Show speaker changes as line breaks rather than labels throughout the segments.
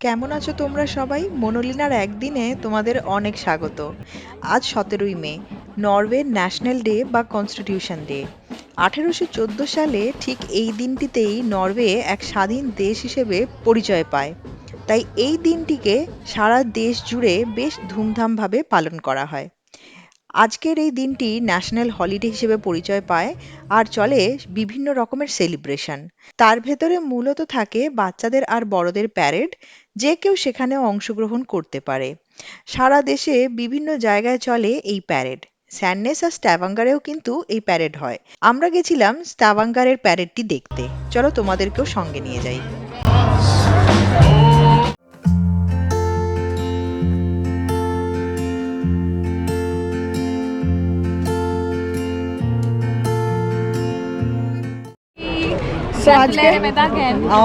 কেমন আছো তোমরা সবাই? মনোলিনার একদিনে তোমাদের অনেক স্বাগত। আজ সতেরোই মে নরওয়ের ন্যাশনাল ডে বা কনস্টিটিউশন ডে। আঠেরোশো চোদ্দ সালে ঠিক এই দিনটিতেই নরওয়ে এক স্বাধীন দেশ হিসেবে পরিচয় পায়। তাই এই দিনটিকে সারা দেশ জুড়ে বেশ ধুমধামভাবে পালন করা হয়। আজকের এই দিনটি ন্যাশনাল হলিডে হিসেবে পরিচয় পায় আর চলে বিভিন্ন রকমের সেলিব্রেশন। তার ভেতরে মূলত থাকে বাচ্চাদের আর বড়দের প্যারেড, যে কেউ সেখানে অংশগ্রহণ করতে পারে। সারা দেশে বিভিন্ন জায়গায় চলে এই প্যারেড। স্যান্ডনেস আর স্ট্যাভাঙ্গারেও কিন্তু এই প্যারেড হয়। আমরা গেছিলাম স্ট্যাভাঙ্গারের প্যারেডটি দেখতে। চলো তোমাদেরকেও সঙ্গে নিয়ে যাই। আজকে? ও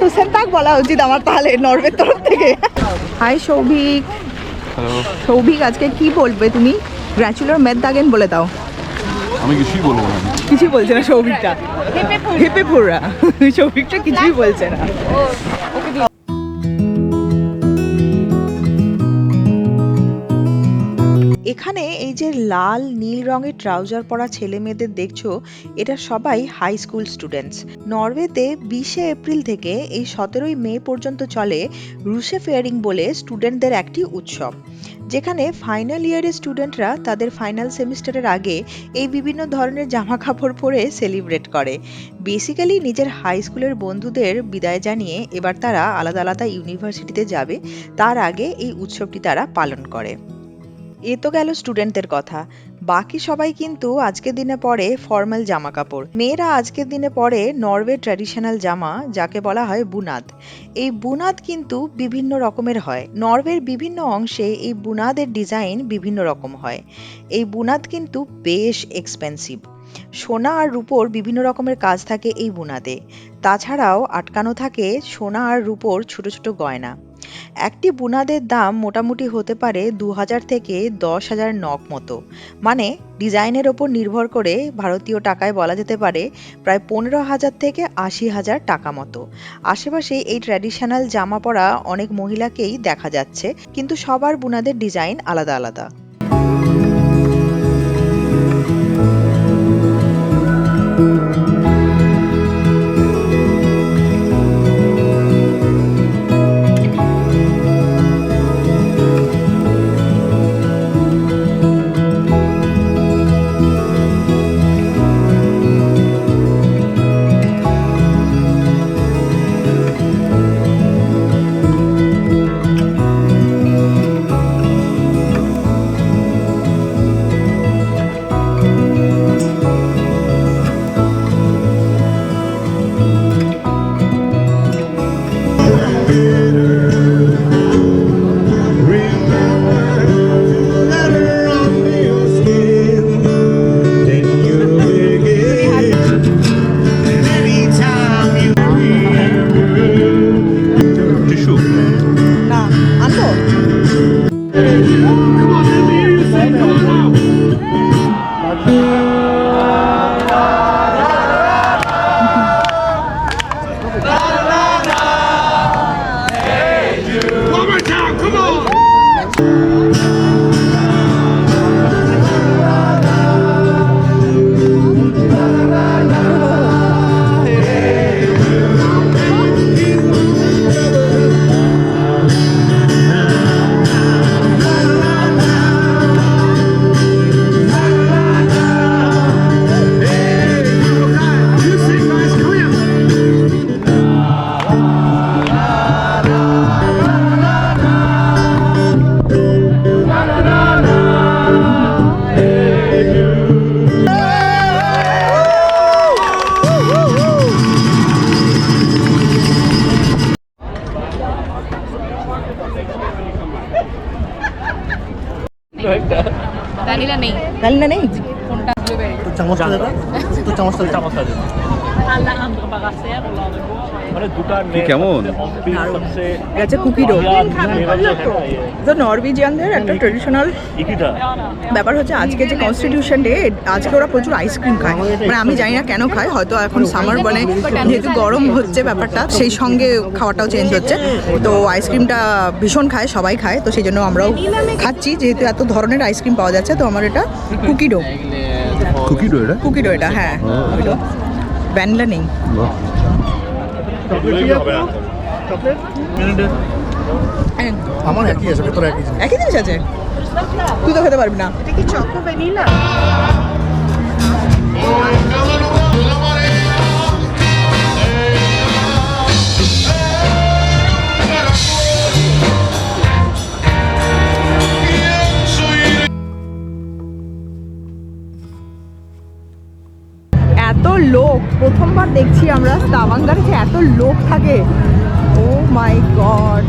তুষের তাক বলা উচিত আমার তাহলে নরওয়ের তরফ থেকে। হাই সৌভিক। সৌভিক আজকে কি বলবে তুমি? গ্র্যাচুলার মেদ দাগেন বলে দাও।
আমি কিছুই বলব না।
কিছুই বলছে না সৌভিকটা। হেপে ফুরা সৌভিকটা কিছুই বলছে না। এখানে এই যে লাল, নীল রঙের ট্রাউজার পরা ছেলে মেয়েদের দেখছ, এটা সবাই হাই স্কুল স্টুডেন্টস নরওয়েতে বিশে এপ্রিল থেকে এই সতেরোই মে পর্যন্ত চলে রুশে ফেয়ারিং বলে স্টুডেন্টদের একটি উৎসব, যেখানে ফাইনাল ইয়ারের স্টুডেন্টরা তাদের ফাইনাল সেমিস্টারের আগে এই বিভিন্ন ধরনের জামা কাপড় পরে সেলিব্রেট করে। বেসিক্যালি নিজের হাই স্কুলের বন্ধুদের বিদায় জানিয়ে এবার তারা আলাদা আলাদা ইউনিভার্সিটিতে যাবে, তার আগে এই উৎসবটি তারা পালন করে। এ তো গেল স্টুডেন্টদের কথা। বাকি সবাই কিন্তু আজকের দিনে পরে ফর্মাল জামা কাপড় মেয়েরা আজকের দিনে পরে নরওয়ে ট্র্যাডিশনাল জামা, যাকে বলা হয় বুনাদ। এই বুনাদ কিন্তু বিভিন্ন রকমের হয়। নরওয়ের বিভিন্ন অংশে এই বুনাদের ডিজাইন বিভিন্ন রকম হয়। এই বুনাদ কিন্তু বেশ এক্সপেন্সিভ সোনা আর রূপোর বিভিন্ন রকমের কাজ থাকে এই বুনাদে। তাছাড়াও আটকানো থাকে সোনা আর রূপোর ছোট ছোট গয়না। একটি বুনাদের দাম মোটামুটি হতে পারে দু হাজার থেকে দশ হাজার নক মতো। মানে ডিজাইনের ওপর নির্ভর করে ভারতীয় টাকায় বলা যেতে পারে প্রায় পনেরো হাজার থেকে আশি হাজার টাকা মতো। আশেপাশে এই ট্র্যাডিশনাল জামা পরা অনেক মহিলাকেই দেখা যাচ্ছে, কিন্তু সবার বুনাদের ডিজাইন আলাদা আলাদা।
চামচটা দেবা তো চামচটা চামচটা
কেমন?
এটা কুকি ডো। তো নরওয়েজিয়ানদের একটা ট্রেডিশনাল ব্যাপার হচ্ছে আজকে যে কনস্টিটিউশন ডে আজকে ওরা প্রচুর আইসক্রিম খায়। মানে আমি জানি না কেন খায় হয়তো এখন সামার মানে যেহেতু গরম হচ্ছে ব্যাপারটা সেই সঙ্গে খাওয়াটাও চেঞ্জ হচ্ছে। তো আইসক্রিমটা ভীষণ খায় সবাই খায় তো সেই জন্য আমরাও খাচ্ছি। যেহেতু এত ধরনের আইসক্রিম পাওয়া যাচ্ছে তো আমার এটা কুকি ডো।
কুকি ডো এটা
কুকি ডো এটা হ্যাঁ। ভ্যানিলা নেই হ্যাঁ,
আমার একই আছে ভেতরে একই জিনিস।
একই জিনিস আছে? তুই তো খেতে পারবি না।
এটা কি চকো ভ্যানিলা
প্রথমবার দেখছি আমরা স্তাভাঙ্গারে যে এত লোক থাকে। ও মাই গড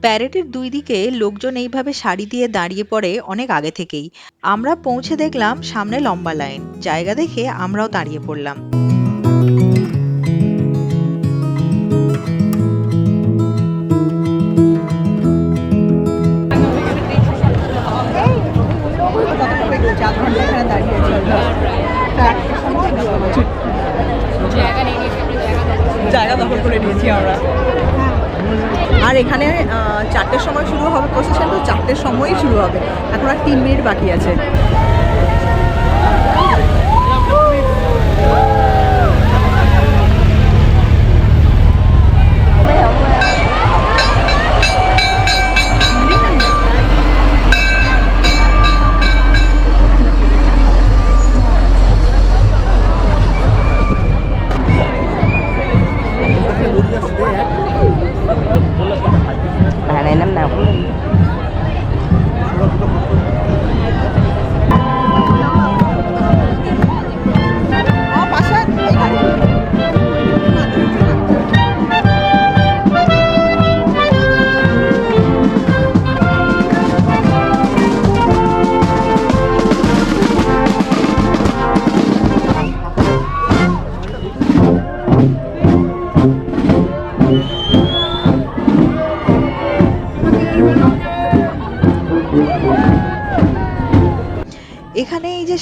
প্যারেডের দুই দিকে লোকজন এইভাবে শাড়ি দিয়ে দাঁড়িয়ে পড়ে অনেক আগে থেকেই। আমরা পৌঁছে দেখলাম সামনে লম্বা লাইন। জায়গা দেখে আমরাও দাঁড়িয়ে পড়লাম।
এখানে চারটের সময় শুরু হবে প্রসেশন তো চারটের সময়ই শুরু হবে। এখন আর তিন মিনিট বাকি আছে।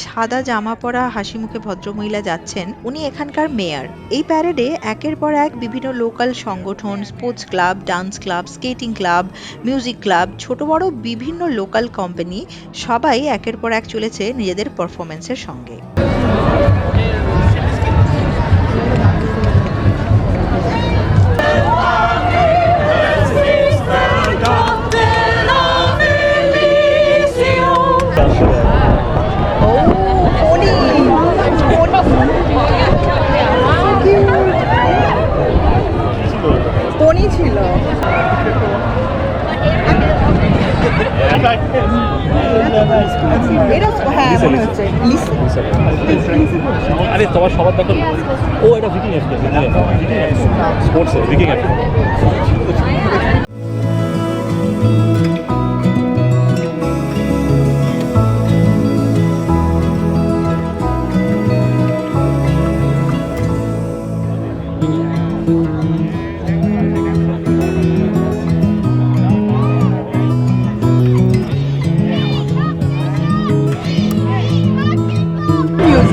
সাদা জামা পরা, হাসি মুখে ভদ্রমহিলা যাচ্ছেন, উনি এখানকার মেয়র। এই প্যারেডে একের পর এক বিভিন্ন লোকাল সংগঠন sports club dance club skating club music club ছোট বড় বিভিন্ন লোকাল কোম্পানি সবাই একের পর এক চলেছে নিজেদের পারফরমেন্সের সঙ্গে।
আরে তোমার সবার তখন ও এটা
Viking app Viking F sports Viking F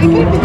Thank you.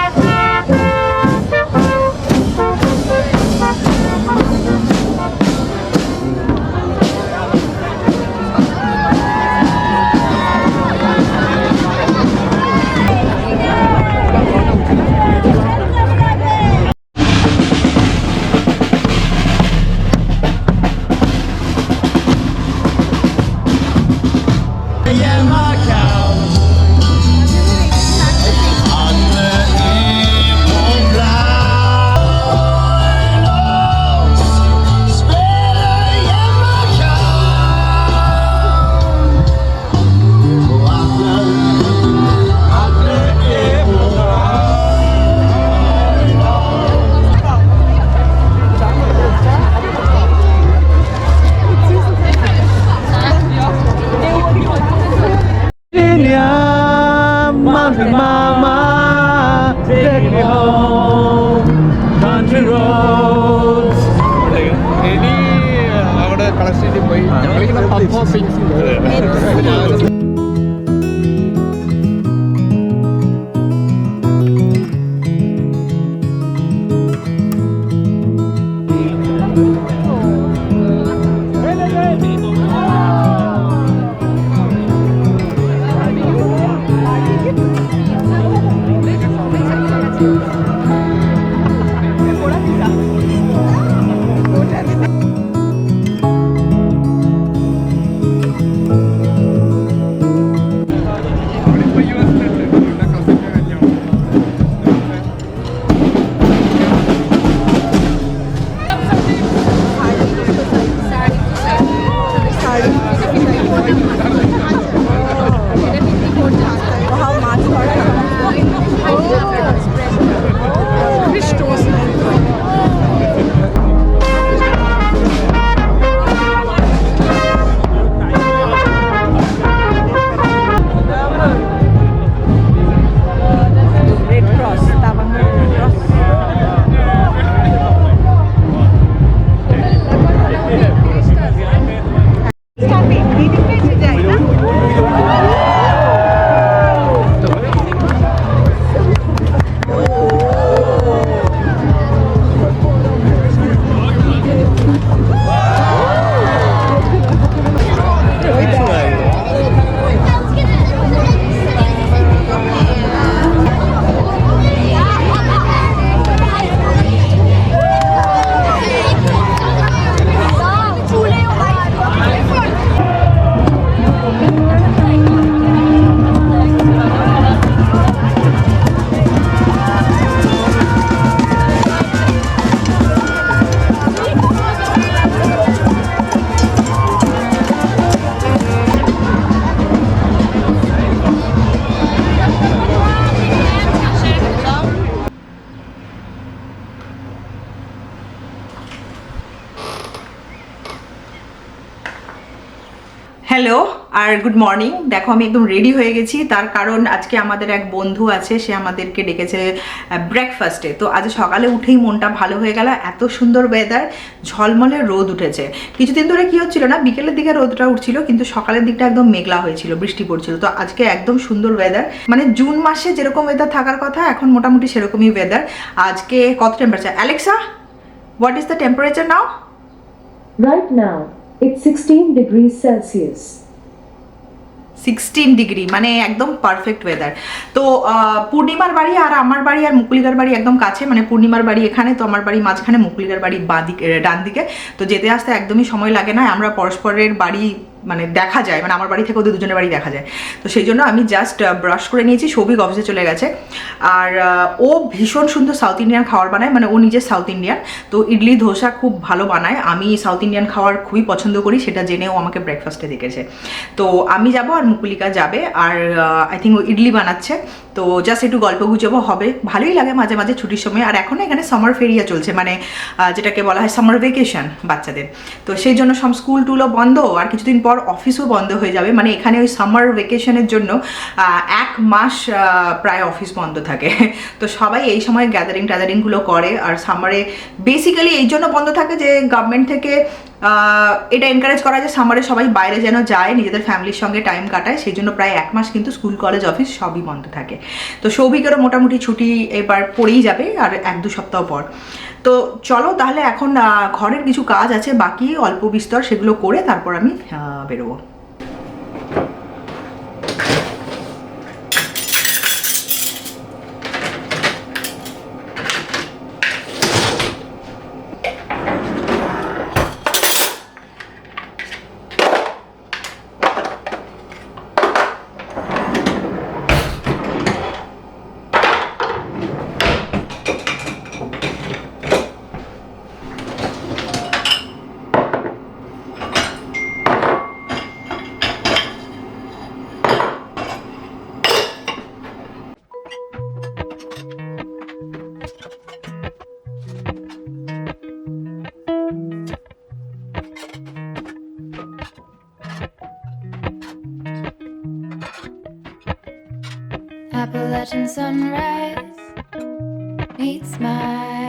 আর গুড মর্নিং দেখো আমি একদম রেডি হয়ে গেছি। তার কারণ আজকে আমাদের এক বন্ধু আছে সে আমাদেরকে ডেকেছে ব্রেকফাস্টে তো আজ সকালে উঠেই মনটা ভালো হয়ে গেল। এত সুন্দর ওয়েদার ঝলমলে রোদ উঠেছে। কিছুদিন ধরে কি হচ্ছিল না বিকেলের দিকে রোদটা উঠছিল কিন্তু সকালের দিকটা একদম মেঘলা হয়েছিল বৃষ্টি পড়ছিল। তো আজকে একদম সুন্দর ওয়েদার মানে জুন মাসে যেরকম ওয়েদার থাকার কথা এখন মোটামুটি সেরকমই ওয়েদার আজকে কত temperature Alexa what is the temperature now
right now, it's 16 degrees Celsius.
Sixteen degree মানে একদম পারফেক্ট ওয়েদার তো পূর্ণিমার বাড়ি আর আমার বাড়ি আর মুকুলিকার বাড়ি একদম কাছে মানে পূর্ণিমার বাড়ি এখানে, তো আমার বাড়ি মাঝখানে মুকুলিকার বাড়ি বাঁ দিকে ডান দিকে তো যেতে আসতে একদমই সময় লাগে না, আমরা পরস্পরের বাড়ি মানে দেখা যায় মানে আমার বাড়ি থেকে ওদের দুজনের বাড়ি দেখা যায়। তো সেই জন্য আমি জাস্ট ব্রাশ করে নিয়েছি, সৌভিক অফিসে চলে গেছে। আর ও ভীষণ সুন্দর সাউথ ইন্ডিয়ান খাবার বানায় মানে ও নিজে সাউথ ইন্ডিয়ান তো ইডলি, ধোসা খুব ভালো বানায়। আমি সাউথ ইন্ডিয়ান খাবার খুবই পছন্দ করি, সেটা জেনেও আমাকে ব্রেকফাস্টে দেখেছে তো আমি যাব আর মুকুলিকা যাবে। আর আই থিঙ্ক ও ইডলি বানাচ্ছে। তো জাস্ট একটু গল্প গুজবও হবে। ভালোই লাগে মাঝে মাঝে ছুটির সময়। আর এখন এখানে সামার ফেরিয়া চলছে মানে যেটাকে বলা হয় সামার ভেকেশন বাচ্চাদের। তো সেই জন্য সব স্কুল টুলও বন্ধ। আর কিছুদিন পর অফিসও বন্ধ হয়ে যাবে। মানে এখানে ওই সামার ভেকেশনের জন্য এক মাস প্রায় অফিস বন্ধ থাকে। তো সবাই এই সময় গ্যাদারিং ট্যাদারিংগুলো করে। আর সামারে বেসিক্যালি এই জন্য বন্ধ থাকে যে গভর্নমেন্ট থেকে এটা এনকারেজ করা যে সামারে সবাই বাইরে যেন যায়, নিজেদের ফ্যামিলির সঙ্গে টাইম কাটায়। সেই জন্য প্রায় এক মাস কিন্তু স্কুল কলেজ অফিস সবই বন্ধ থাকে। তো সৌভিকেরও মোটামুটি ছুটি এবার পড়েই যাবে, আর এক দু সপ্তাহ পর। তো চলো তাহলে এখন ঘরের কিছু কাজ আছে, বাকি অল্প বিস্তর সেগুলো করে তারপর আমি বেরোবো।
Appalachian sunrise meets my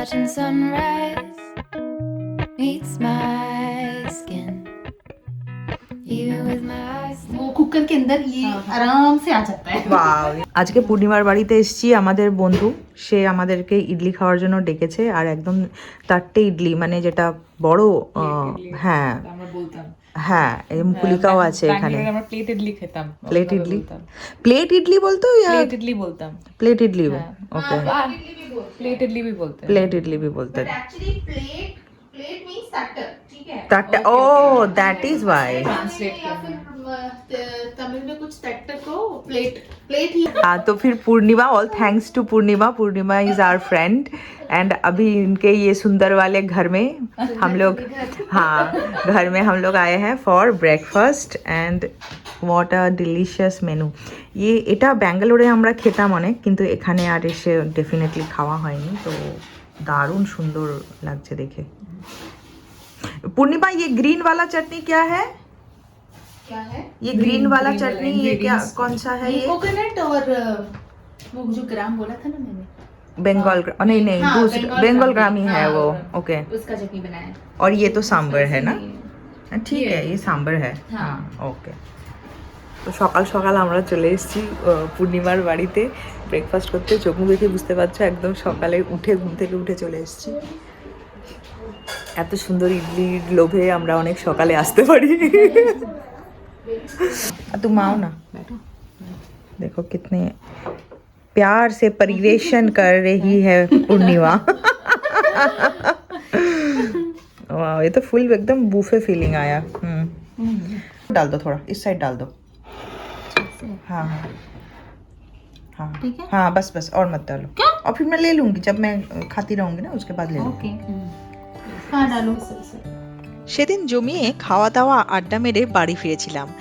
Appalachian sunrise meets my skin. Even with my eyes.
वो कुकर के अंदर ये आराम से आ जाता है
আজকে পূর্ণিমার বাড়িতে এসেছি আমাদের বন্ধু সে আমাদেরকে ইডলি খাওয়ার জন্য ডেকেছে আর একদম চারটে ইডলি মানে যেটা বড় আহ, হ্যাঁ হ্যাঁ এই মুকুলিকাও আছে এখানে
আমরা প্লেট ইডলি খেতাম
প্লেট ইডলি প্লেট ইডলি বলতো
প্লেট ইডলি বলতাম
প্লেট ইডলি ওকে
plate idli भी बोलते हैं।
प्लेट इडली भी बोलते हैं। दैट इज़
व्हाई तमिल में को प्लेट प्लेट ही
हाँ तो फिर Purnima all thanks to Purnima Purnima is our friend and अभी इनके ये सुंदर वाले घर में हम लोग हाँ घर में हम लोग आए हैं for breakfast and what a delicious menu ইয়ে এটা ব্যাঙ্গালোরে আমরা খেতাম অনেক কিন্তু এখানে আর এসে ডেফিনেটলি খাওয়া হয়নি তো দারুণ সুন্দর লাগছে দেখে पूर्णिमा ये ग्रीन वाला चटनी क्या है
क्या है
ये ग्रीन वाला चटनी ये क्या कौन सा है ये
कोकोनट और अ, वो जो ग्राम बोला था ना मैंने
बंगाल ग्रा- नहीं नहीं
हाँ,
दूसरा
बंगाल
बेंगल
ग्रामी,
ग्रामी है
हाँ,
वो
हाँ।
ओके
उसका चटनी बनाया है
और ये तो सांबर है ना ঠিক
ये-
আছে ये सांबर है
হ্যাঁ।
হ্যাঁ ওকে তো সকাল সকাল আমরা চলে এসেছি আহ, পূর্ণিমার বাড়িতে ব্রেকফাস্ট করতে চোখ মুখ দেখে বুঝতে পারছো একদম সকালে উঠে ঘুম থেকে উঠে চলে এসেছি এত সুন্দর ইডলির লোভে আমরা অনেক সকালে আসতে পারি আর तुम आओ ना। देखो कितने प्यार से परिवेशन कर रही है पूर्णिमा। वाह ये तो फुल एकदम बूफे फीलिंग आया। हम्म। डाल दो थोड़ा इस साइड डाल दो। हाँ हाँ। हाँ
ठीक है?
हाँ बस बस और मत डालो। और फिर मैं ले लूँगी जब मैं खाती रहूँगी ना उसके बाद ले लूँगी।
ओके। हाँ डालो।
সেদিন জমিয়ে খাওয়া দাওয়া আড্ডা মেরে বাড়ি ফিরেছিলাম।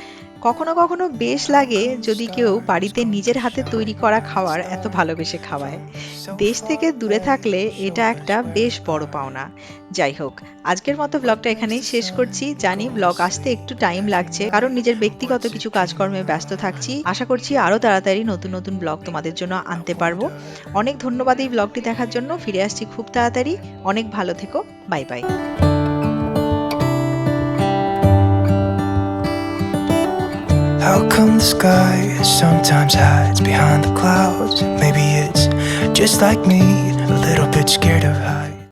কখনো কখনো বেশ লাগে যদি কেউ বাড়িতে নিজের হাতে তৈরি করা খাওয়ার এত ভালোবেসে খাওয়ায়। দেশ থেকে দূরে থাকলে এটা একটা বেশ বড় পাওনা। যাই হোক, আজকের মতো ব্লগটা এখানেই শেষ করছি। জানি ব্লগ আসতে একটু টাইম লাগছে, কারণ নিজের ব্যক্তিগত কিছু কাজকর্মে ব্যস্ত থাকছি। আশা করছি আরও তাড়াতাড়ি নতুন নতুন ব্লগ তোমাদের জন্য আনতে পারব। অনেক ধন্যবাদ এই ব্লগটি দেখার জন্য। ফিরে আসছি খুব তাড়াতাড়ি। অনেক ভালো থেকো। Bye bye
How come the sky sometimes hides behind the clouds? Maybe it's just like me, a little bit scared of heights.